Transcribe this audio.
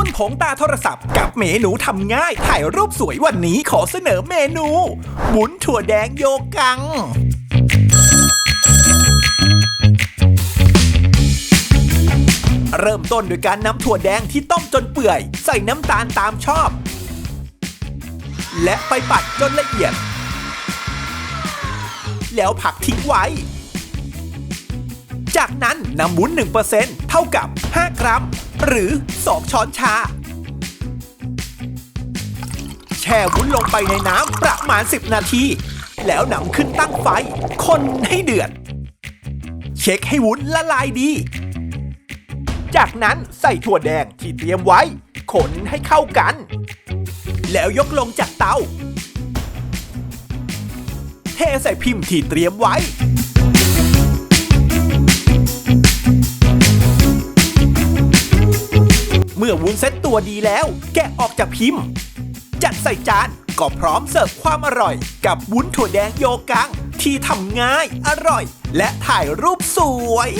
วุ้นผงตาโทรศัพท์ กับเมนูทำง่าย ถ่ายรูปสวยวันนี้ขอเสนอเมนูวุ้นถั่วแดงโยกัง เริ่มต้นโดยการนำถั่วแดงที่ต้มจนเปื่อย ใส่น้ำตาลตามชอบ และไปปัดจนละเอียด แล้วผักทิ้งไว้ จากนั้นนำวุ้น1%เท่ากับ 5 กรัม หรือ 2 ช้อนชา แช่วุ้นลงไปในน้ำประมาณ 10 นาที แล้วนำขึ้นตั้งไฟ คนให้เดือด เช็คให้วุ้นละลายดี จากนั้นใส่ถั่วแดงที่เตรียมไว้คนให้เข้ากัน แล้วยกลงจากเตา เทใส่พิมพ์ที่เตรียมไว้ เมื่อวุ้นเซ็ตตัวดีแล้ว แกะออกจากพิมพ์ จัดใส่จานก็พร้อมเสิร์ฟความอร่อย กับวุ้นถั่วแดงโยกังที่ทำง่ายอร่อย และถ่ายรูปสวย